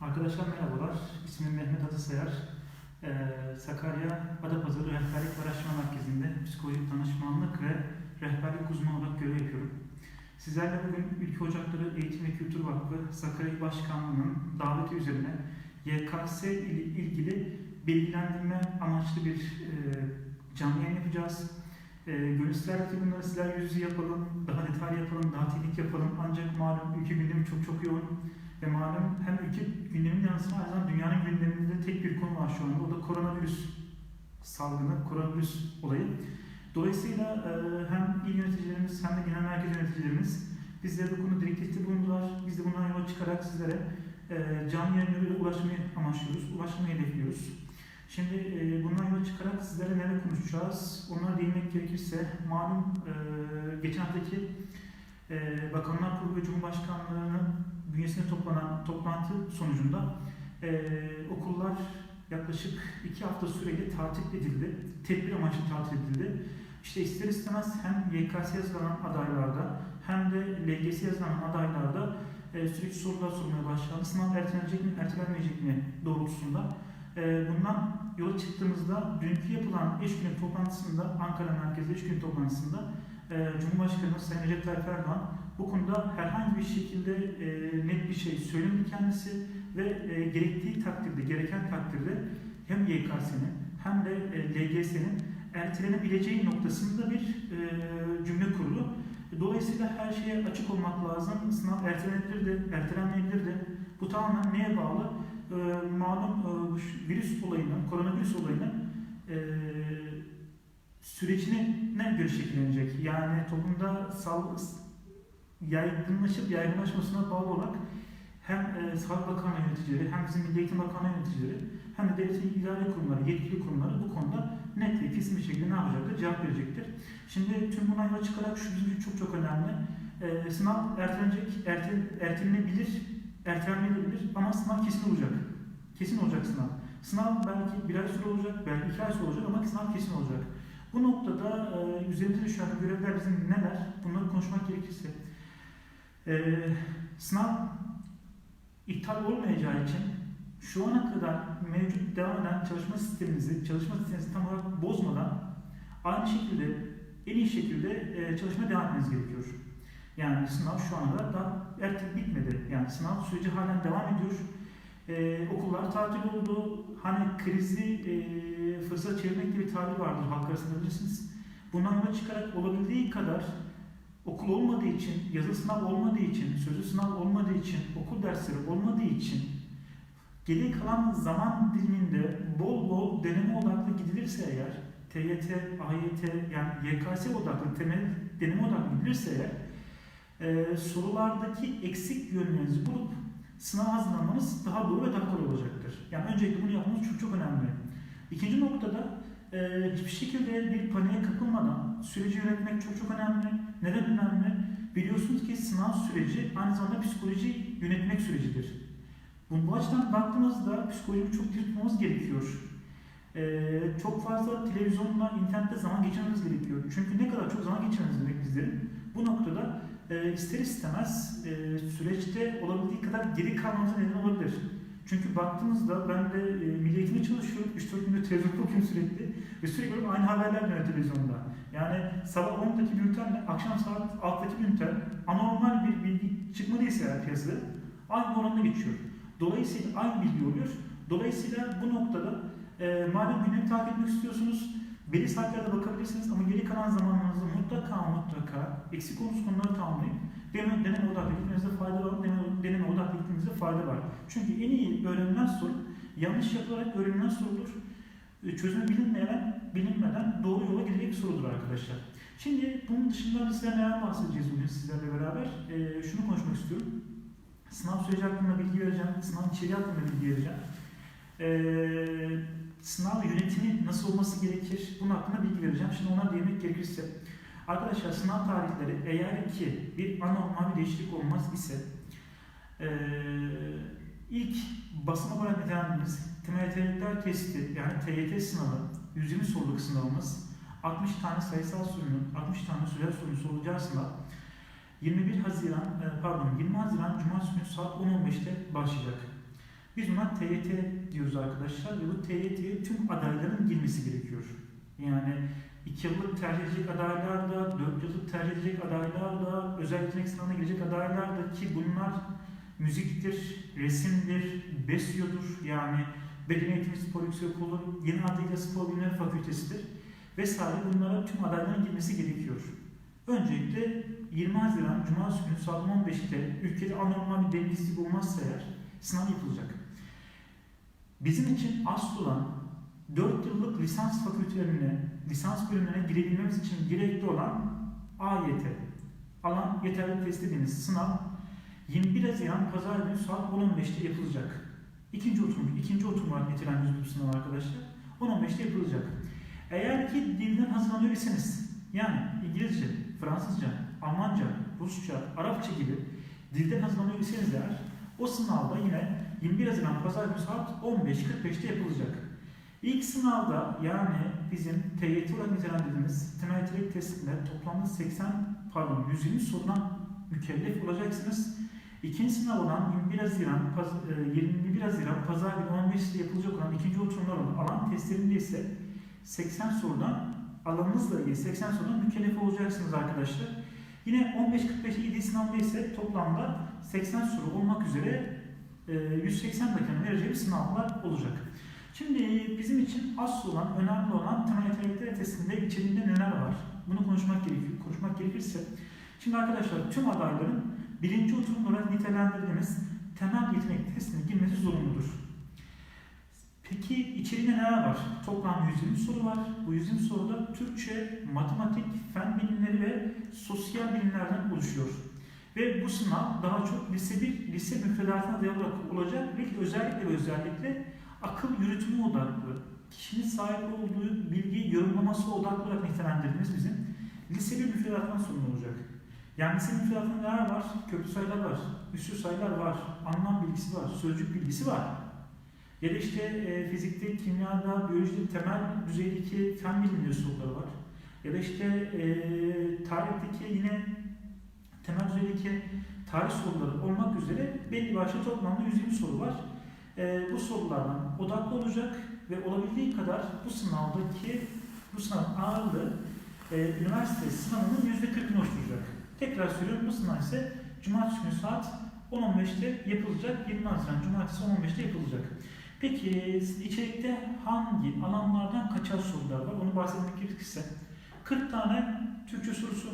Arkadaşlar merhabalar. İsmim Mehmet Atasayar. Ee, Sakarya Adapazarı Rehberlik Araştırma Merkezi'nde psikolojik danışmanlık ve rehberlik uzmanı olarak görev yapıyorum. Sizlerle bugün Ülke Ocakları Eğitim ve Kültür Vakfı Sakarya Başkanlığı'nın daveti üzerine YKS ile ilgili bilgilendirme amaçlı bir e, canlı yayın yapacağız. E, gönül ister ki bunları sizler yüz yüze yapalım, daha detaylı yapalım, daha teknik yapalım. Ancak malum ülke gündemi çok çok yoğun. Ve malum hem ülke gündeminin yanı sıra aynı zamanda dünyanın gündeminde tek bir konu var şu anda. O da koronavirüs salgını, koronavirüs olayı. Dolayısıyla e, hem il yöneticilerimiz hem de genel merkez yöneticilerimiz bizlere bu konuda direktifte bulundular. Biz de bundan yola çıkarak sizlere e, canlı yayınlarıyla ulaşmayı amaçlıyoruz, ulaşmayı hedefliyoruz. Şimdi e, bundan yola çıkarak sizlere neler konuşacağız? Onlara değinmek gerekirse malum geçen haftaki Bakanlar Kurulu ve Cumhurbaşkanlığı'nın bünyesinde toplanan toplantı sonucunda e, okullar yaklaşık iki hafta süreyle tatil edildi. Tedbir amaçlı tatil edildi. İşte ister istemez hem YKS yazılan adaylarda hem de LGS yazılan adaylarda e, sürekli sorular sormaya başlandı. Sınav ertelenecek mi, ertelenmeyecek mi doğrultusunda. E, bundan yola çıktığımızda dünkü yapılan eş günü toplantısında, Ankara merkezli eş günü toplantısında e, Cumhurbaşkanı Sayın Recep Tayyip Erdoğan bu konuda herhangi bir şekilde e, net bir şey söylemedi kendisi ve e, gerektiği takdirde, gereken takdirde hem YKS'nin hem de e, LGS'nin ertelenebileceği noktasında bir e, cümle kurulu. Dolayısıyla her şeye açık olmak lazım. Sınav ertelenebilir de, ertelenmeyebilir de. Bu tamamen neye bağlı? E, malum e, virüs olayının, koronavirüs olayının e, sürecine ne göre şekillenecek? Yani toplumda sal, yaygınlaşıp yaygınlaşmasına bağlı olarak hem e, Sağlık Bakanlığı yöneticileri hem bizim Milli Eğitim Bakanlığı yöneticileri hem de devletin idare kurumları, yetkili kurumları bu konuda net ve kesin bir şekilde ne yapacaktır? Cevap verecektir. Şimdi tüm buna yola çıkarak şu bizim çok çok önemli. E, sınav ertelenecek, erte, ertelenebilir, ertelenmeyebilir ama sınav kesin olacak. Kesin olacak sınav. Sınav belki bir ay sonra olacak, belki iki ay sonra olacak ama sınav kesin olacak. Bu noktada e, üzerimizde düşen görevler bizim neler? Bunları konuşmak gerekirse. E, sınav iptal olmayacağı için şu ana kadar mevcut devam eden çalışma sistemimizi, çalışma sistemimizi tam olarak bozmadan aynı şekilde, en iyi şekilde e, çalışmaya devam etmeniz gerekiyor. Yani sınav şu ana kadar daha ertesi bitmedi. Yani sınav süreci halen devam ediyor. Ee, okullar tatil oldu. Hani krizi e, fırsat çevirmek gibi bir tabir vardır halk arasında bilirsiniz. Bundan yola çıkarak olabildiği kadar okul olmadığı için, yazılı sınav olmadığı için, sözlü sınav olmadığı için, okul dersleri olmadığı için geri kalan zaman diliminde bol bol deneme odaklı gidilirse eğer, TYT, AYT yani YKS odaklı, temel deneme odaklı gidilirse eğer e, sorulardaki eksik yönlerinizi bulup sınav hazırlanmanız daha doğru ve daha kolay olacaktır. Yani öncelikle bunu yapmamız çok çok önemli. İkinci noktada e, hiçbir şekilde bir paniğe kapılmadan süreci yönetmek çok çok önemli. Neden önemli? Biliyorsunuz ki sınav süreci aynı zamanda psikoloji yönetmek sürecidir. Bu, bu açıdan baktığımızda psikolojiyi çok iyi tutmamız gerekiyor. Ee, çok fazla televizyonla, internette zaman geçirmemiz gerekiyor. Çünkü ne kadar çok zaman geçirmemiz demek bizlerin. Bu noktada e, ister istemez e, süreçte olabildiği kadar geri kalmamıza neden olabilir. Çünkü baktığımızda ben de e, Milli Eğitim'de çalışıyorum. 3-4 gündür televizyon okuyorum sürekli. Ve sürekli aynı haberler dönüyor televizyonda. Yani sabah 10'daki bültenle akşam saat 6'daki bülten anormal bir bilgi çıkmadıysa eğer piyasada aynı oranda geçiyor. Dolayısıyla aynı bilgi oluyor. Dolayısıyla bu noktada e, madem gündemi takip etmek istiyorsunuz belli saatlerde bakabilirsiniz ama geri kalan zamanınızı mutlaka mutlaka eksik olduğunuz konuları tamamlayıp deneme, deneme odaklı gitmenizde fayda var, deneme, deneme odaklı gitmenizde fayda var. Çünkü en iyi öğrenilen soru yanlış yapılarak öğrenilen sorudur. E, Çözümü bilinmeyen, bilinmeden doğru yola gidecek sorudur arkadaşlar. Şimdi bunun dışında biz size neler bahsedeceğiz bugün sizlerle beraber? E, şunu konuşmak istiyorum. Sınav süreci hakkında bilgi vereceğim, sınav içeriği hakkında bilgi vereceğim. E, sınav yönetimi nasıl olması gerekir? Bunun hakkında bilgi vereceğim. Şimdi ona değinmek gerekirse. Arkadaşlar sınav tarihleri eğer ki bir anormal bir değişiklik olmaz ise e, ilk basın olarak temel yetenekler testi yani TYT sınavı 120 soruluk sınavımız 60 tane sayısal sorunun 60 tane sözel sorunun sorulacağı sınav 21 Haziran, pardon 20 Haziran Cumartesi günü saat 10.15'te başlayacak. Biz buna TYT diyoruz arkadaşlar ve bu TYT'ye tüm adayların girmesi gerekiyor. Yani 2 yıllık tercih adaylar da, 4 yıllık tercih adaylar da, özel yetenek sınavına girecek adaylar da ki bunlar müziktir, resimdir, BESYO'dur yani Beden Eğitimi Spor Yüksekokulu, yeni adıyla Spor Bilimleri Fakültesidir vesaire bunlara tüm adayların girmesi gerekiyor. Öncelikle 20 Haziran Cumartesi günü saat 15'te ülkede anormal bir dengesizlik olmazsa eğer sınav yapılacak. Bizim için asıl olan 4 yıllık lisans fakültelerine, lisans bölümlerine girebilmemiz için gerekli olan AYT, alan yeterli test dediğimiz sınav 21 Haziran Pazar günü saat 10.15'te yapılacak. İkinci oturum, ikinci oturum olarak nitelendiriyoruz bu sınav arkadaşlar. 10.15'te yapılacak. Eğer ki dilden hazırlanıyor iseniz, yani İngilizce, Fransızca, Almanca, Rusça, Arapça gibi dilden hazırlanıyor iseniz eğer, o sınavda yine 21 Haziran Pazar günü saat 15.45'te yapılacak. İlk sınavda yani bizim TYT olarak nitelendirdiğimiz yetenek testinde toplamda 80 pardon 120 soruna mükellef olacaksınız. İkinci sınav olan 21 Haziran, Paz- e, 21 Haziran Pazar günü 15'te yapılacak olan ikinci oturumlar olan alan testlerinde ise 80 sorudan alanınızla ilgili 80 sorudan mükellef olacaksınız arkadaşlar. Yine 15-45 İD sınavında ise toplamda 80 soru olmak üzere e, 180 dakikanın vereceği sınavlar olacak. Şimdi bizim için asıl olan, önemli olan yetenekler testinde içeriğinde neler var? Bunu konuşmak gerekiyor. Konuşmak gerekirse, şimdi arkadaşlar tüm adayların birinci oturum olarak nitelendirdiğimiz temel yetenek testine girmesi zorunludur. Peki içeriğinde neler var? Toplam 120 soru var. Bu 120 soruda Türkçe, matematik, fen bilimleri ve sosyal bilimlerden oluşuyor. Ve bu sınav daha çok lise 1, lise müfredatına dayalı olacak ve özellikle ve özellikle akıl yürütümü odaklı, kişinin sahip olduğu bilgi yorumlaması odaklı olarak nitelendirdiğimiz bizim lise 1 müfredatından sorumlu olacak. Yani lise müfredatında neler var? Köklü sayılar var, üstü sayılar var, anlam bilgisi var, sözcük bilgisi var. Ya da işte e, fizikte, kimyada, biyolojide temel düzeydeki fen bilimleri soruları var. Ya da işte e, tarihteki yine temel düzeydeki tarih soruları olmak üzere belli başlı toplamda 120 soru var. E, bu sorulardan odaklı olacak ve olabildiği kadar bu sınavdaki bu sınavın ağırlığı e, üniversite sınavının %40'ını oluşturacak. Tekrar söylüyorum bu sınav ise Cumartesi günü saat 10.15'te yapılacak. 20 Haziran Cumartesi 10.15'te yapılacak. Peki içerikte hangi alanlardan kaçar sorular var? Onu bahsetmek gerekirse 40 tane Türkçe sorusu,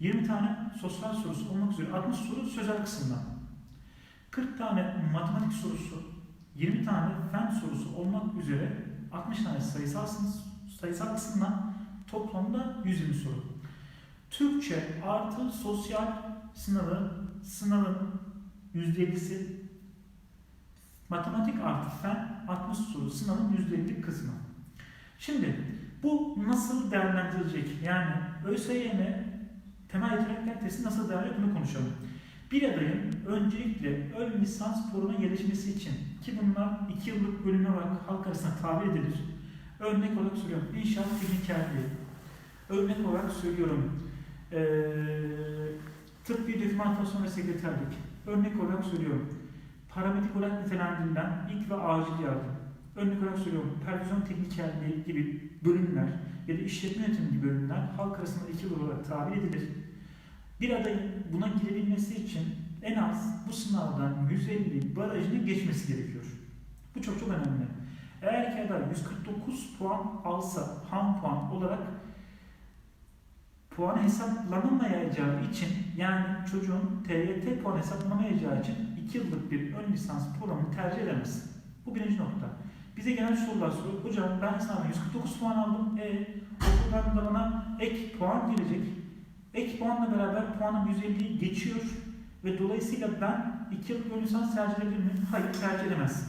20 tane sosyal sorusu olmak üzere 60 soru sözel kısımdan. 40 tane matematik sorusu, 20 tane fen sorusu olmak üzere 60 tane sayısal, sayısal kısımdan toplamda 120 soru. Türkçe artı sosyal sınavı, sınavın %50'si matematik artı fen 60 soru sınavın %50 kısmı. Şimdi bu nasıl değerlendirilecek? Yani ÖSYM temel yetenekler testi nasıl değerlendirecek bunu konuşalım. Bir adayın öncelikle ön lisans programına yerleşmesi için ki bunlar 2 yıllık bölümler olarak halk arasında tabir edilir. Örnek olarak söylüyorum inşaat teknikerliği. Örnek olarak söylüyorum ee, tıbbi dokümantasyon ve sekreterlik. Örnek olarak söylüyorum paramedik olarak nitelendirilen ilk ve acil yardım. Örnek olarak söylüyorum, pervizyon teknikerliği gibi bölümler ya da işletme yönetimi gibi bölümler halk arasında iki yıl olarak tabir edilir. Bir adayın buna girebilmesi için en az bu sınavdan 150 barajını geçmesi gerekiyor. Bu çok çok önemli. Eğer ki aday 149 puan alsa ham puan olarak puan hesaplanamayacağı için yani çocuğun TYT puan hesaplanamayacağı için 2 yıllık bir ön lisans programını tercih edemez. Bu birinci nokta. Bize gelen sorular soruyor. Hocam ben sınavda 149 puan aldım. E, okuldan da bana ek puan gelecek. Ek puanla beraber puanım 150'yi geçiyor ve dolayısıyla ben 2 yıllık ön lisans tercih edebilir miyim? Hayır tercih edemezsin.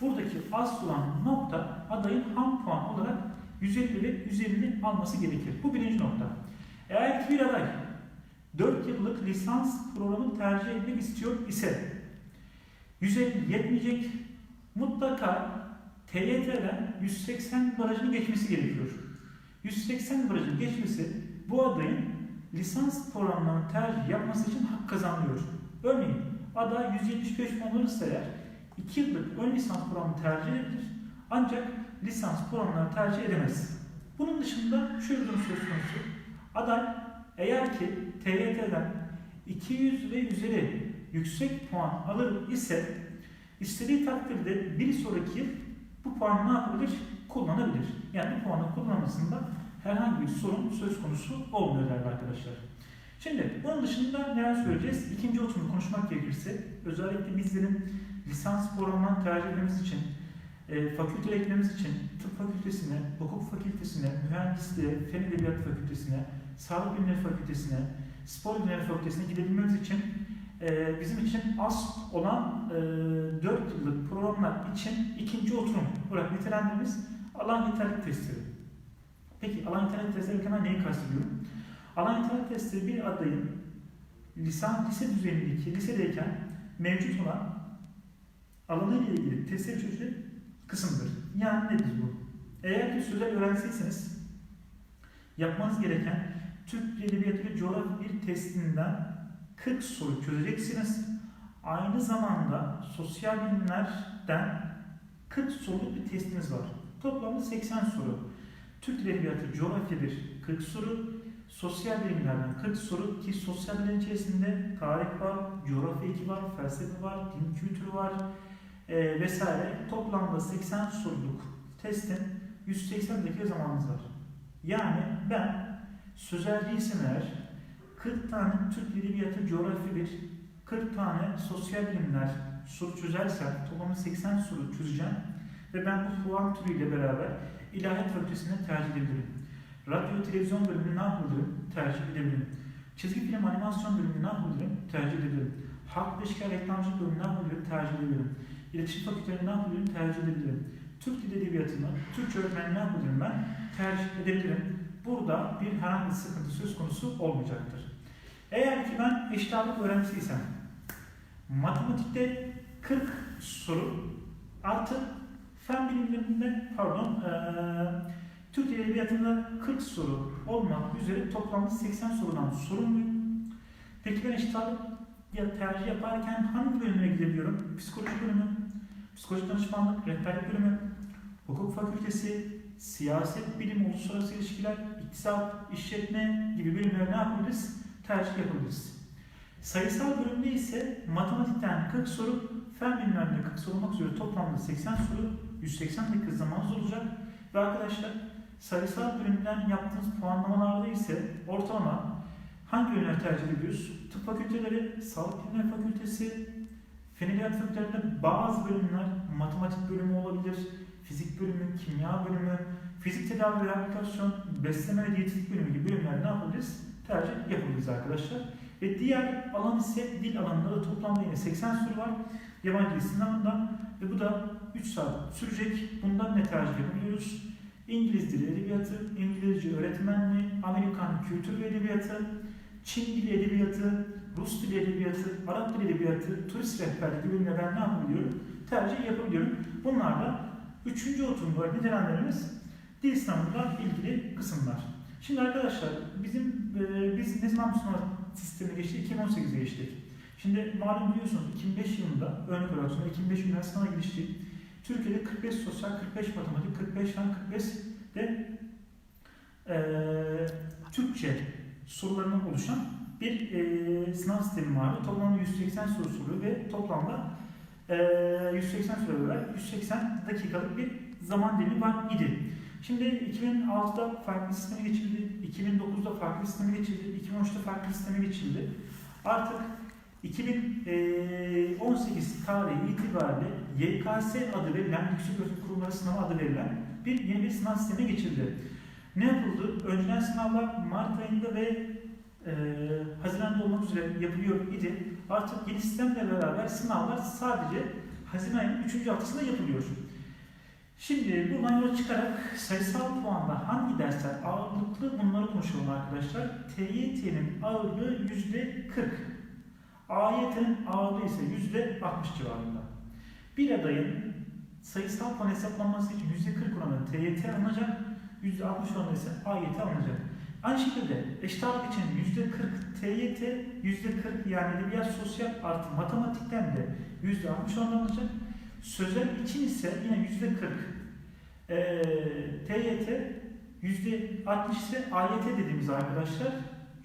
Buradaki asıl olan nokta adayın ham puan olarak 150 ve 150 alması gerekir. Bu birinci nokta. Eğer ki bir aday 4 yıllık lisans programı tercih etmek istiyor ise 150 yetmeyecek mutlaka TYT'den 180 barajını geçmesi gerekiyor. 180 barajını geçmesi bu adayın lisans programlarını tercih yapması için hak kazanıyor. Örneğin aday 175 puan alırsa eğer 2 yıllık ön lisans programı tercih edilir. Ancak lisans programları tercih edemez. Bunun dışında şu durum söz konusu. Aday eğer ki TYT'den 200 ve üzeri yüksek puan alır ise istediği takdirde bir sonraki yıl bu puanı ne yapabilir? Kullanabilir. Yani bu puanı kullanmasında herhangi bir sorun söz konusu olmuyor değerli arkadaşlar. Şimdi bunun dışında neler söyleyeceğiz? İkinci oturumu konuşmak gerekirse özellikle bizlerin lisans programından tercih etmemiz için, e, fakülte eklememiz için tıp fakültesine, hukuk fakültesine, mühendisliğe, fen edebiyat fakültesine, sağlık bilimleri fakültesine, spor bilimleri fakültesine gidebilmemiz için e, bizim için az olan e, 4 yıllık programlar için ikinci oturum olarak nitelendirdiğimiz alan yeterlilik testleri. Peki alan yeterlilik testleri derken ben neyi kastediyorum? Alan yeterlilik testi bir adayın lisan, lise düzeyindeki, lisedeyken mevcut olan alanıyla ilgili testleri çözülen kısımdır. Yani nedir bu? Eğer ki sözel öğrenciyseniz yapmanız gereken Türk Edebiyatı ve Coğrafya bir testinden 40 soru çözeceksiniz. Aynı zamanda sosyal bilimlerden 40 soruluk bir testiniz var. Toplamda 80 soru. Türk Edebiyatı Coğrafya 1 40 soru, sosyal bilimlerden 40 soru ki sosyal bilim içerisinde tarih var, coğrafya 2 var, felsefe var, din kültürü var e, vesaire. Toplamda 80 soruluk testin 180 dakika zamanınız var. Yani ben sözelciysem eğer 40 tane Türk Edebiyatı Coğrafya 1, 40 tane sosyal bilimler soru çözersem toplamda 80 soru çözeceğim ve ben bu puan türüyle beraber İlahiyat Fakültesine tercih edebilirim. Radyo televizyon bölümünü ne yapabilirim? Tercih edebilirim. Çizgi film animasyon bölümünü ne yapabilirim? Tercih edebilirim. Halk ilişkiler reklamcılık bölümünü ne yapabilirim? Tercih edebilirim. İletişim fakültelerini ne yapabilirim? Tercih edebilirim. Türk Dili Edebiyatı'nı, Türkçe öğretmenliği ne yapabilirim ben? Tercih edebilirim. Burada bir herhangi bir sıkıntı söz konusu olmayacaktır. Eğer ki ben eşit ağırlık öğrencisiysem, matematikte 40 soru artı fen bilimlerinde pardon eee Türk Dili Edebiyatı'nda 40 soru olmak üzere toplamda 80 sorudan sorumluyum. Peki ben eşit ya tercih yaparken hangi bölümüne gidebiliyorum? Psikoloji bölümü, psikoloji danışmanlık, rehberlik bölümü, hukuk fakültesi, siyaset bilimi, uluslararası ilişkiler, iktisat, işletme gibi bölümlere ne yapabiliriz? Tercih yapabiliriz. Sayısal bölümde ise matematikten 40 soru, fen bilimlerinde 40 soru olmak üzere toplamda 80 soru, 180 dakika zamanınız olacak. Ve arkadaşlar sayısal bölümden yaptığınız puanlamalarda ise ortalama hangi bölümleri tercih ediyoruz? Tıp fakülteleri, sağlık bilimleri fakültesi, fen fakültelerinde bazı bölümler matematik bölümü olabilir, fizik bölümü, kimya bölümü, fizik tedavi ve rehabilitasyon, besleme ve diyetetik bölümü gibi bölümler ne yapabiliriz? Tercih yapabiliriz arkadaşlar. Ve diğer alan ise dil alanında da toplamda yine 80 soru var. Yabancı dil sınavında ve bu da 3 saat sürecek. Bundan ne tercih yapabiliyoruz? İngiliz dili edebiyatı, İngilizce öğretmenliği, Amerikan kültür ve edebiyatı, Çin dili edebiyatı, Rus dili edebiyatı, Arap dili edebiyatı, turist rehberliği gibi bölümle ben ne yapabiliyorum? Tercih yapabiliyorum. Bunlar da üçüncü oturum olarak nitelendirmemiz dil sınavıyla ilgili kısımlar. Şimdi arkadaşlar bizim e, biz ne zaman bu sınav sistemine geçtik? 2018'e geçtik. Şimdi malum biliyorsunuz 2005 yılında örnek olarak sonra 2005 yılında sınava giriştik. Türkiye'de 45 sosyal, 45 matematik, 45 fen, 45 de e, Türkçe sorularından oluşan bir e, sınav sistemi vardı. Toplamda 180 soru soruyor ve toplamda e, 180 soru var. 180 dakikalık bir zaman dilimi var idi. Şimdi 2006'da farklı sisteme geçildi, 2009'da farklı sisteme geçildi, 2013'te farklı sisteme geçildi. Artık 2018 tarihi itibariyle YKS adı verilen, Yüksek Öğretim Kurumları Sınavı adı verilen bir yeni bir sınav sistemi geçildi. Ne yapıldı? Önceden sınavlar Mart ayında ve e, Haziran'da olmak üzere yapılıyor idi. Artık yeni sistemle beraber sınavlar sadece Haziran ayının 3. haftasında yapılıyor. Şimdi buradan yola çıkarak sayısal puanda hangi dersler ağırlıklı bunları konuşalım arkadaşlar. TYT'nin ağırlığı yüzde 40. AYT'nin ağırlığı ise yüzde 60 civarında. Bir adayın sayısal puan hesaplanması için yüzde 40 oranı TYT alınacak, yüzde 60 oranı ise AYT alınacak. Aynı şekilde eşit için yüzde 40 TYT, yüzde 40 yani edebiyat sosyal artı matematikten de yüzde 60 oranı alınacak. Sözel için ise yine yüzde 40. Ee, TYT yüzde 60 ise AYT dediğimiz arkadaşlar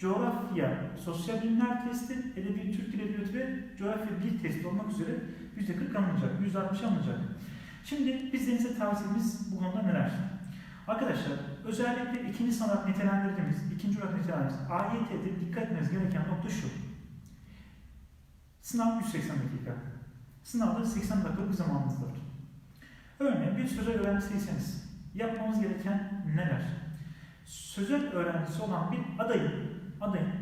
coğrafya, sosyal bilimler testi, edebi Türk Dili Edebiyatı ve coğrafya dil testi olmak üzere yüzde 40 alınacak, yüzde 60 alınacak. Şimdi biz denize tavsiyemiz bu konuda neler? Arkadaşlar özellikle ikinci sanat nitelendirdiğimiz, ikinci olarak nitelendirdiğimiz AYT'de dikkat etmeniz gereken nokta şu. Sınav 180 dakika. Sınavda 80 dakikalık bir zamanınız var. Örneğin bir sözel öğrencisiyseniz yapmamız gereken neler? Sözel öğrencisi olan bir adayın, adayın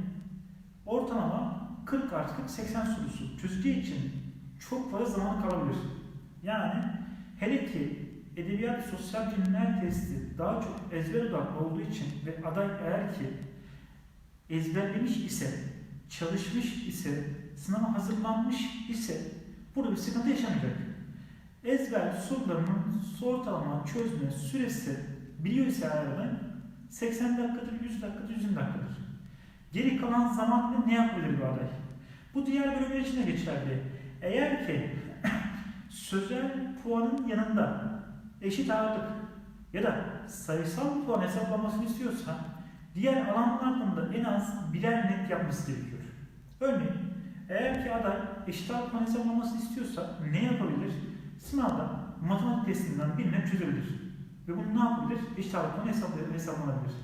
ortalama 40 artı 40 80 sorusu çözeceği için çok fazla zaman kalabilir. Yani hele ki edebiyat sosyal bilimler testi daha çok ezber odaklı olduğu için ve aday eğer ki ezberlemiş ise, çalışmış ise, sınava hazırlanmış ise burada bir sıkıntı yaşamayacak. Ezber sorularının ortalama çözme süresi biliyor ise eğer 80 dakikadır, 100 dakikadır, 120 dakikadır. Geri kalan zamanında ne yapabilir bu aday? Bu diğer bölümler için de geçerli. Eğer ki sözel puanın yanında eşit ağırlık ya da sayısal puan hesaplamasını istiyorsa diğer alanlardan da en az birer net yapması gerekiyor. Örneğin eğer ki aday eşit ağırlık puan hesaplamasını istiyorsa ne yapabilir? Sınavda matematik testinden bir net çözebilir. Ve bunu ne yapabilir? Eşit ağırlık puanı hesaplanabilir.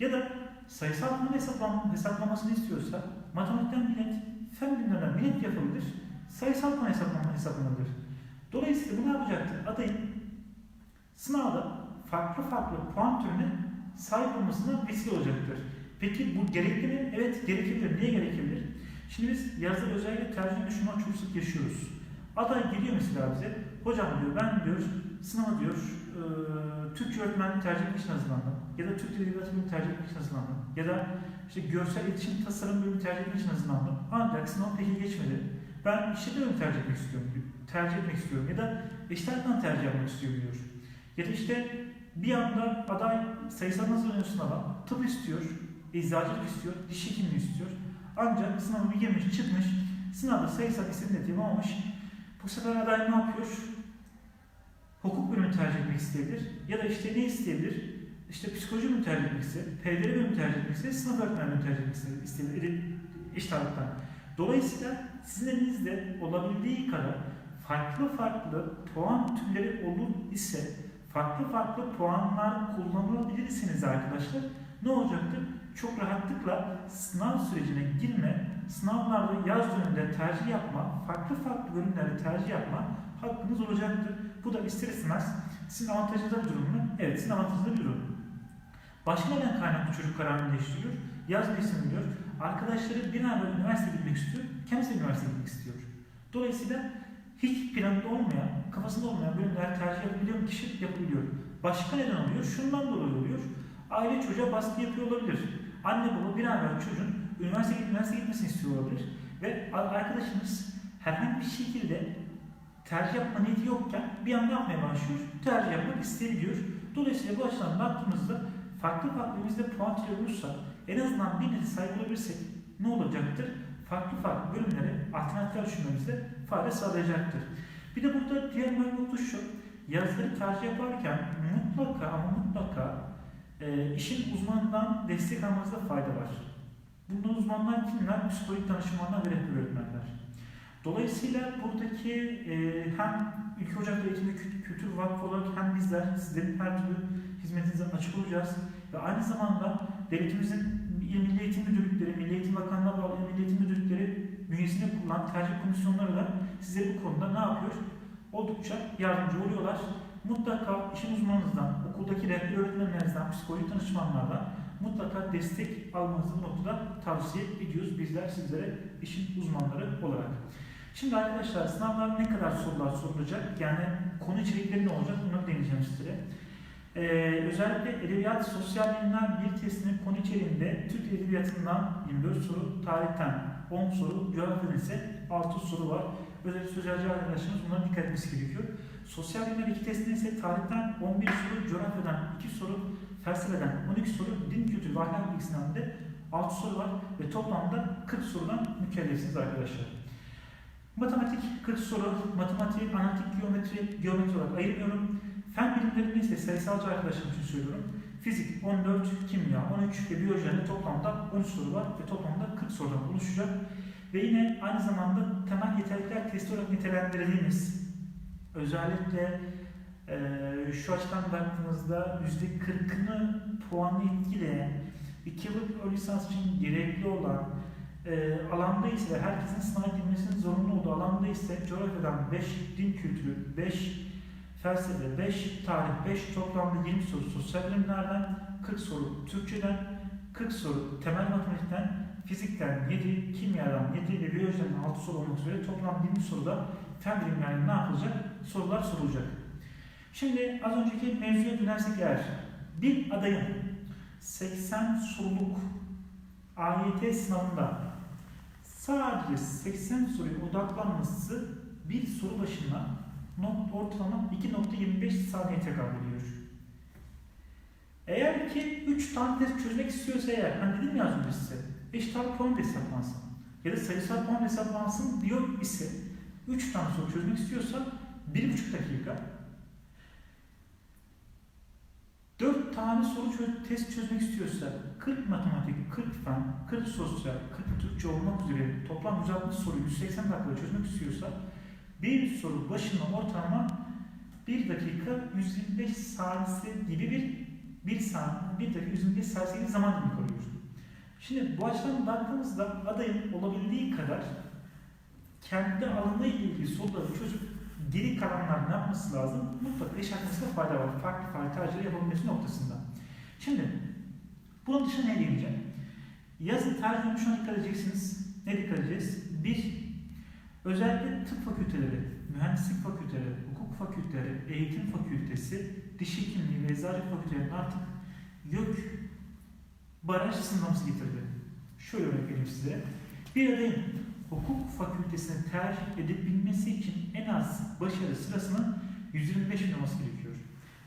Ya da sayısal puan hesaplam hesaplamasını istiyorsa matematikten bir net, fen bilimlerden bir net yapabilir. Sayısal puan hesaplama hesaplanabilir. Dolayısıyla bu ne yapacaktır? Adayın sınavda farklı farklı puan türüne sahip olmasına vesile olacaktır. Peki bu gerekli mi? Evet gerekebilir. Niye gerekebilir? Şimdi biz yazıda özellikle tercih düşünme çok sık yaşıyoruz. Aday geliyor mesela bize, hocam diyor ben diyor sınava diyor e, Türkçe öğretmenliği tercih için hazırlandım. Ya da Türk Dili Edebiyatı bölümü tercih etmek için hazırlandım. Ya da işte görsel iletişim tasarım bölümü tercih etmek için hazırlandım. Ancak sınav peki geçmedi. Ben işletme bölümü tercih etmek istiyorum. Tercih etmek istiyorum. Ya da eşitlerden tercih yapmak istiyorum diyor. Ya da işte bir anda aday sayısal hazırlanıyor sınava. Tıp istiyor, eczacılık istiyor, diş hekimliği istiyor. Ancak sınavı girmiş çıkmış, sınavda sayısal istediğini yapamamış. Bu sefer aday ne yapıyor? Hukuk bölümünü tercih etmek isteyebilir. Ya da işte ne isteyebilir? İşte psikoloji bölümünü tercih etmek isteyebilir. PDR bölümünü tercih etmek. Sınıf öğretmenliğini tercih etmek isteyebilir. Eşit ağırlıktan. Dolayısıyla sizin elinizde olabildiği kadar farklı farklı puan türleri olur ise farklı farklı puanlar kullanılabilirsiniz arkadaşlar. Ne olacaktır? Çok rahatlıkla sınav sürecine girme, sınavlarda yaz döneminde tercih yapma, farklı farklı bölümlerde tercih yapma hakkınız olacaktır. Bu da ister istemez sizin avantajınıza bir durum mu? Evet, sizin avantajınıza bir durum. Başka neden kaynaklı çocuk kararını değiştiriyor? Yaz mevsimi diyor. Arkadaşları bir an böyle üniversite gitmek istiyor, kendisi de üniversite gitmek istiyor. Dolayısıyla hiç planında olmayan, kafasında olmayan bölümler tercih yapabiliyor mu? Kişi yapabiliyor. Başka neden oluyor? Şundan dolayı oluyor. Aile çocuğa baskı yapıyor olabilir. Anne baba bir an evvel çocuğun üniversite, üniversite gitmesini istiyor olabilir. Ve arkadaşınız herhangi bir şekilde tercih yapma niyeti yokken bir anda yapmaya başlıyor. Tercih yapmak isteyebiliyor. Dolayısıyla bu açıdan baktığımızda farklı farklı bizde puan olursa en azından bir neti sahip olabilirsek ne olacaktır? Farklı farklı bölümlere alternatifler düşünmemizde fayda sağlayacaktır. Bir de burada diğer önemli nokta şu. Yazıları tercih yaparken mutlaka ama mutlaka e, işin uzmanından destek almanızda fayda var. Bundan uzmanlar kimler? Psikolojik danışmanlar ve rehber öğretmenler. Dolayısıyla buradaki e, hem Ülke Ocakları Eğitim Kültür Vakfı olarak hem bizler sizlerin her türlü hizmetinize açık olacağız. Ve aynı zamanda devletimizin İl Milli Eğitim Müdürlükleri, Milli Eğitim Bakanlığı bağlı Milli Eğitim Müdürlükleri bünyesinde kurulan tercih komisyonları da size bu konuda ne yapıyor? Oldukça yardımcı oluyorlar. Mutlaka işin uzmanınızdan, okuldaki rehber öğretmenlerinizden, psikolojik danışmanlardan mutlaka destek almanızı bu noktada tavsiye ediyoruz bizler sizlere işin uzmanları olarak. Şimdi arkadaşlar sınavlar ne kadar sorular sorulacak? Yani konu içerikleri ne olacak? Bunları deneyeceğim sizlere. Ee, özellikle Edebiyat Sosyal Bilimler bir testinin konu içeriğinde Türk Edebiyatı'ndan 24 soru, tarihten 10 soru, coğrafyadan ise 6 soru var. Özellikle sözelci arkadaşlarımız bunlara dikkat etmesi gerekiyor. Sosyal bilimler iki testinde ise tarihten 11 soru, coğrafyadan 2 soru, felsefeden 12 soru, din kültürü ve ahlak bilgisinden de 6 soru var ve toplamda 40 sorudan mükellefsiniz arkadaşlar. Matematik 40 soru, matematik, analitik geometri, geometri olarak ayırmıyorum. Fen bilimlerinde ise sayısalcı arkadaşlarım için söylüyorum. Fizik 14, kimya 13 ve biyolojide toplamda 13 soru var ve toplamda 40 sorudan oluşacak. Ve yine aynı zamanda temel yeterlilikler testi olarak nitelendirdiğimiz özellikle eee şu açıdan baktığımızda %40'ını puanı etkileyen 2 yıllık ön lisans için gerekli olan e, alanda ise herkesin sınava girmesinin zorunlu olduğu alanda ise coğrafyadan 5 din kültürü, 5 felsefe, 5 tarih, 5 toplamda 20 soru sosyal bilimlerden, 40 soru Türkçeden, 40 soru temel matematikten, fizikten 7, kimyadan 7 ve biyolojiden 6 soru olmak üzere toplam 20 soruda fen bilimlerinde ne yapılacak? Sorular sorulacak. Şimdi az önceki mevzuya dönersek eğer bir adayın 80 soruluk AYT sınavında sadece 80 soruya odaklanması bir soru başına not ortalama 2.25 saniye tekabül ediyor. Eğer ki 3 tane test çözmek istiyorsa eğer, hani dedim ya az önce size, eşit ağırlık puan hesaplansın ya da sayısal puan hesaplansın diyor ise 3 tane soru çözmek istiyorsa 1,5 dakika 4 tane soru çöz, test çözmek istiyorsa 40 matematik, 40 fen, 40 sosyal, 40 Türkçe olmak üzere toplam 160 soru 180 dakikada çözmek istiyorsa bir soru başına ortalama 1 dakika 125 saniyesi gibi bir 1 saniye, 1 dakika 125 saniyesi gibi zaman dilimi kalıyor. Şimdi bu açıdan baktığımızda adayın olabildiği kadar kendi alanıyla ilgili soruları çözüp geri kalanlar ne yapması lazım? Mutlaka işaretmesine fayda var. Farklı farklı tercihler yapabilmesi noktasında. Şimdi bunun dışında ne diyeceğim? Yazın tercihine şuna dikkat edeceksiniz. Ne dikkat edeceğiz? Bir, özellikle tıp fakülteleri, mühendislik fakülteleri, hukuk fakülteleri, eğitim fakültesi, diş hekimliği ve eczacılık fakültelerinin artık YÖK baraj sınırlaması getirdi. Şöyle örnek vereyim size. Bir adayın hukuk fakültesini tercih edebilmesi için en az başarı sırasının 125 bin olması gerekiyor.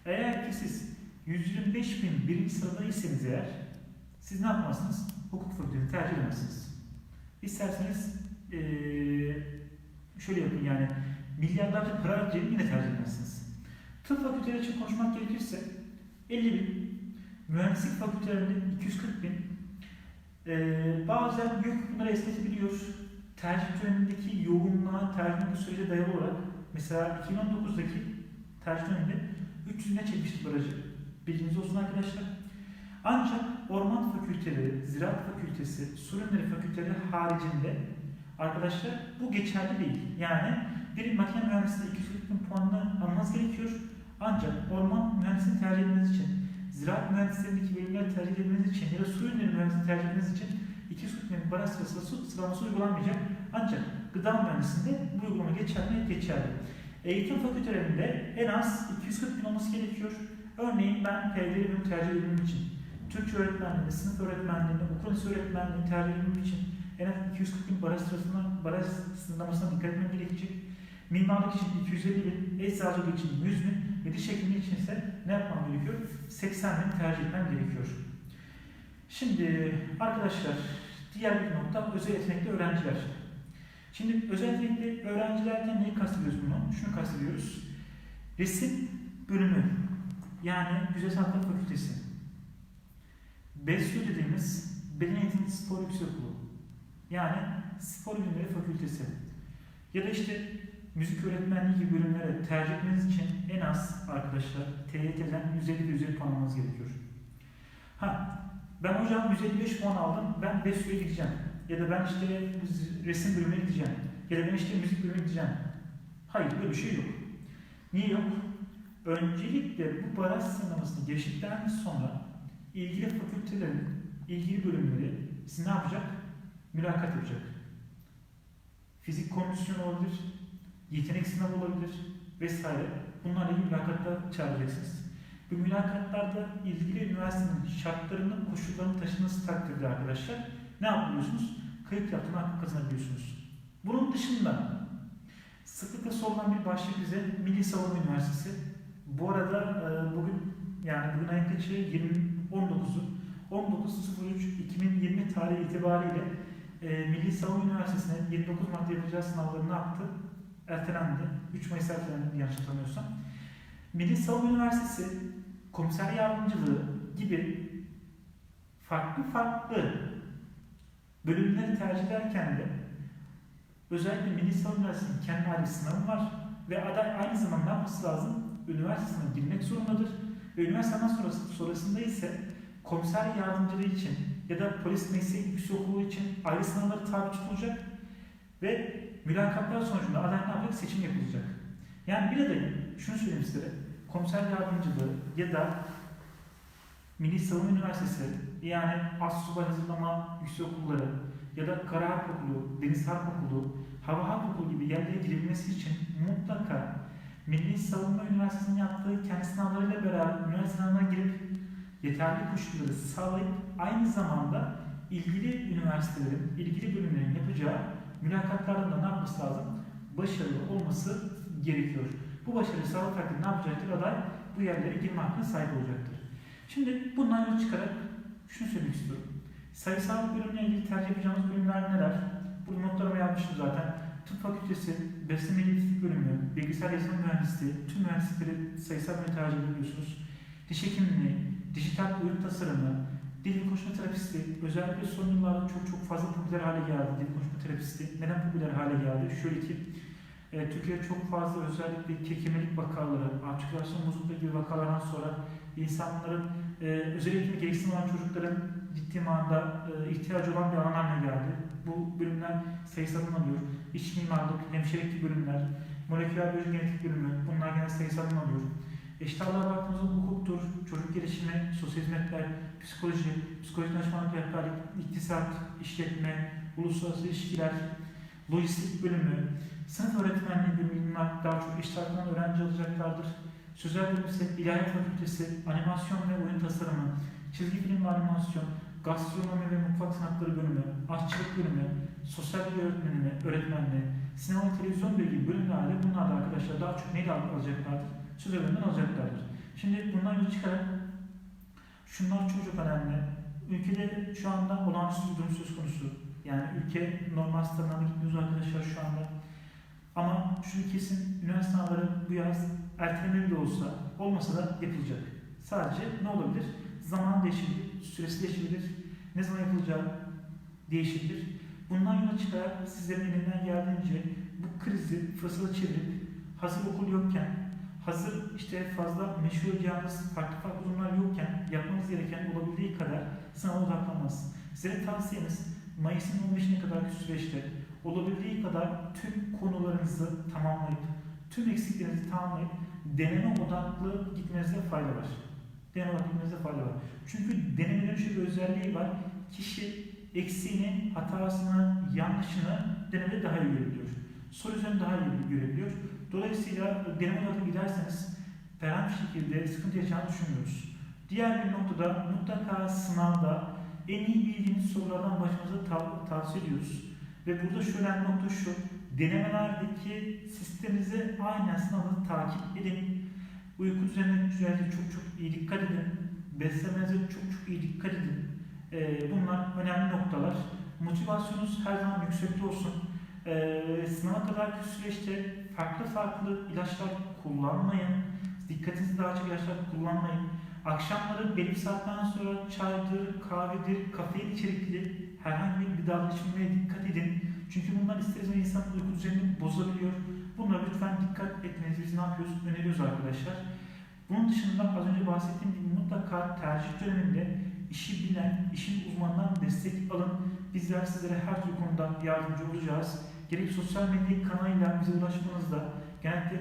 Eğer ki siz 125 bin birinci sıradaysanız eğer siz ne yapmazsınız? Hukuk fakültesini tercih edemezsiniz. İsterseniz ee, şöyle yapın yani milyarlarca para harcayıp yine tercih edemezsiniz. Tıp fakülteleri için konuşmak gerekirse 50 bin, mühendislik fakültelerinde 240 bin, ee, bazen YÖK bunları esnetebiliyor tercih dönemindeki yoğunluğa, tercih sürece dayalı olarak mesela 2019'daki tercih döneminde 300'üne çekmiştik barajı. Bilginiz olsun arkadaşlar. Ancak orman fakülteleri, ziraat fakültesi, su ürünleri fakülteleri haricinde arkadaşlar bu geçerli değil. Yani bir makine mühendisliğinde 240 bin puanını almanız gerekiyor. Ancak orman mühendisliğini tercih etmeniz için, ziraat mühendisliğindeki bölümleri tercih etmeniz için ya da su ürünleri mühendisliğini tercih etmeniz için 240 bin baraj sırasında su sıralaması uygulanmayacak. Ancak gıda mühendisliğinde bu uygulama geçerli geçerli. Eğitim fakültelerinde en az 240 bin olması gerekiyor. Örneğin ben PDR bölümü tercih edilmem için, Türkçe öğretmenliğinde, sınıf öğretmenliğinde, okul öğretmenliğini tercih edilmem için en az 240 bin baraj sırasına, baraj sınırlamasına dikkat etmem gerekecek. Mimarlık için 250 bin, eczacılık için 100 bin ve diş hekimliği için ise ne yapmam gerekiyor? 80 bin tercih etmem gerekiyor. Şimdi arkadaşlar diğer bir nokta özel yetenekli öğrenciler. Şimdi özel yetenekli öğrencilerden neyi kastediyoruz bunu? Şunu kastediyoruz. Resim bölümü yani Güzel Sanatlar Fakültesi. BESYO dediğimiz Beden Eğitimi Spor Yüksekokulu. Yani Spor Bilimleri Fakültesi. Ya da işte müzik öğretmenliği gibi bölümlere tercih etmeniz için en az arkadaşlar TYT'den 150 ve 150 puan almanız gerekiyor. Ha, ben hocam 155 puan aldım, ben BESYO'ya gideceğim. Ya da ben işte resim bölümüne gideceğim. Ya da ben işte müzik bölümüne gideceğim. Hayır, böyle bir şey yok. Niye yok? Öncelikle bu baraj sınavını geçtikten sonra ilgili fakültelerin, ilgili bölümleri sizi ne yapacak? Mülakat yapacak. Fizik komisyonu olabilir, yetenek sınavı olabilir vesaire. Bunlarla ilgili mülakatta çağıracaksınız. Bu mülakatlarda ilgili üniversitenin şartlarını, koşullarını taşıması takdirde arkadaşlar ne yapıyorsunuz? Kayıt yaptığını hakkı kazanabiliyorsunuz. Bunun dışında sıklıkla sorulan bir başlık bize Milli Savunma Üniversitesi. Bu arada e, bugün yani bugün ayın kaçı? 20, 19'u. 19.03.2020 tarihi itibariyle e, Milli Savunma Üniversitesi'ne 29 Mart'ta yapacağı sınavları ne yaptı? Ertelendi. 3 Mayıs ertelendi yanlış hatırlamıyorsam. Milli Savunma Üniversitesi komiser yardımcılığı gibi farklı farklı bölümleri tercih ederken de özellikle Milli Savunma Üniversitesi'nin kendi ayrı sınavı var ve aday aynı zamanda ne yapması lazım? Üniversitesine girmek zorundadır. Ve üniversiteden sonrası, sonrasında ise komiser yardımcılığı için ya da polis mesleği yüksekokulu için ayrı sınavları tabi tutulacak ve mülakatlar sonucunda aday ne yapacak? Seçim yapılacak. Yani bir adayın, şunu söyleyeyim size, komiser yardımcılığı ya da Milli Savunma Üniversitesi yani Assubay Hazırlama Yüksekokulları ya da Kara Harp Okulu, Deniz Harp Okulu, Hava Harp Okulu gibi yerlere girebilmesi için mutlaka Milli Savunma Üniversitesi'nin yaptığı kendi sınavlarıyla beraber üniversite sınavına girip yeterli koşulları sağlayıp aynı zamanda ilgili üniversitelerin, ilgili bölümlerin yapacağı mülakatlarda da ne yapması lazım? Başarılı olması gerekiyor. Bu başarıyı takdirde ne yapacaktır? Aday bu yerlere girme hakkına sahip olacaktır. Şimdi bundan yola çıkarak şunu söylemek istiyorum. Sayısal bölümle ilgili tercih yapacağımız bölümler neler? Burada notlarıma yazmışım zaten. Tıp Fakültesi, Besleme İletişim Bölümü, Bilgisayar Yazılım Mühendisliği, tüm mühendislikleri sayısal bölüm tercih ediyorsunuz. Diş hekimliği, dijital oyun tasarımı, dil konuşma terapisti, özellikle son yıllarda çok çok fazla popüler hale geldi dil konuşma terapisti. Neden popüler hale geldi? Şöyle ki, e, Türkiye'de çok fazla özellikle kekemelik vakaları, artikülasyon bozukluğu gibi vakalardan sonra insanların, e, özel eğitim olan çocukların ciddi manada e, ihtiyacı olan bir alan haline geldi. Bu bölümler sayısalını alıyor. İç mimarlık, hemşirelik bölümler, moleküler biyoloji genetik bölümü, bunlar gene sayısalını alıyor. Eşit ağırlığa baktığımızda hukuktur, çocuk gelişimi, sosyal hizmetler, psikoloji, psikolojik danışmanlık rehberlik, iktisat, işletme, uluslararası ilişkiler, lojistik bölümü, sınıf öğretmenliği bölümü bunlar daha çok eşit ağırlıktan öğrenci alacaklardır. Sözel bölüm ise ilahiyat fakültesi, animasyon ve oyun tasarımı, çizgi film ve animasyon, gastronomi ve mutfak sanatları bölümü, aşçılık bölümü, sosyal bilgi öğretmenliği, öğretmenliği, sinema ve televizyon bilgi bölümlerde bunlar da arkadaşlar daha çok neyle alacaklardır? Söz bölümünden alacaklardır. Şimdi bundan yola çıkarak şunlar çok önemli. Ülkede şu anda olağanüstü bir durum söz konusu. Yani ülke normal standartına gitmiyoruz arkadaşlar şu anda. Ama şu kesin üniversite sınavları bu yaz ertelemeli de olsa, olmasa da yapılacak. Sadece ne olabilir? Zaman değişebilir, süresi değişebilir, ne zaman yapılacağı değişebilir. Bundan yola çıkarak sizlerin elinden geldiğince bu krizi fırsata çevirip hazır okul yokken, hazır işte fazla meşhur olacağınız farklı farklı durumlar yokken yapmanız gereken olabildiği kadar sınava odaklanmaz. Size tavsiyemiz Mayıs'ın 15'ine kadarki süreçte olabildiği kadar tüm konularınızı tamamlayıp, tüm eksiklerinizi tamamlayıp deneme odaklı gitmenizde fayda var. Deneme odaklı gitmenizde fayda var. Çünkü denemelerin şu bir özelliği var. Kişi eksiğini, hatasını, yanlışını denemede daha iyi görebiliyor. Soru üzerinde daha iyi görebiliyor. Dolayısıyla deneme odaklı giderseniz herhangi bir şekilde sıkıntı yaşayacağını düşünmüyoruz. Diğer bir noktada mutlaka sınavda en iyi bildiğiniz sorulardan başımıza tav- tavsiye ediyoruz. Ve burada şu önemli nokta şu, denemelerdeki sisteminizi aynen sınavda takip edin. Uyku düzenine çok çok iyi dikkat edin. Beslemenize çok çok iyi dikkat edin. Ee, bunlar önemli noktalar. Motivasyonunuz her zaman yüksekte olsun. Ee, sınava kadarki süreçte farklı farklı ilaçlar kullanmayın. Dikkatinizi çok ilaçlar kullanmayın. Akşamları belli bir saatten sonra çaydır, kahvedir, kafein içerikli herhangi bir gıda içmeye dikkat edin. Çünkü bunlar ister istemez insanın uyku düzenini bozabiliyor. Bunlara lütfen dikkat etmenizi biz ne yapıyoruz? Öneriyoruz arkadaşlar. Bunun dışında az önce bahsettiğim gibi mutlaka tercih döneminde işi bilen, işin uzmanından destek alın. Bizler sizlere her türlü konuda yardımcı olacağız. Gerek sosyal medya kanalıyla bize ulaşmanızda, genellikle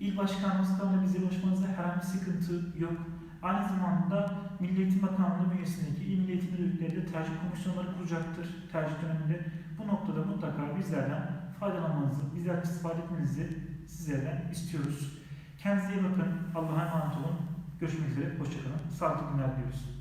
il başkanımız kanalıyla bize ulaşmanızda herhangi bir sıkıntı yok. Aynı zamanda Milli Eğitim Bakanlığı bünyesindeki İl Milli Eğitim Müdürlükleri de tercih komisyonları kuracaktır tercih döneminde. Bu noktada mutlaka bizlerden faydalanmanızı, bizlerden istifade etmenizi sizlerden istiyoruz. Kendinize iyi bakın. Allah'a emanet olun. Görüşmek üzere. Hoşçakalın. Sağlıklı günler diliyoruz.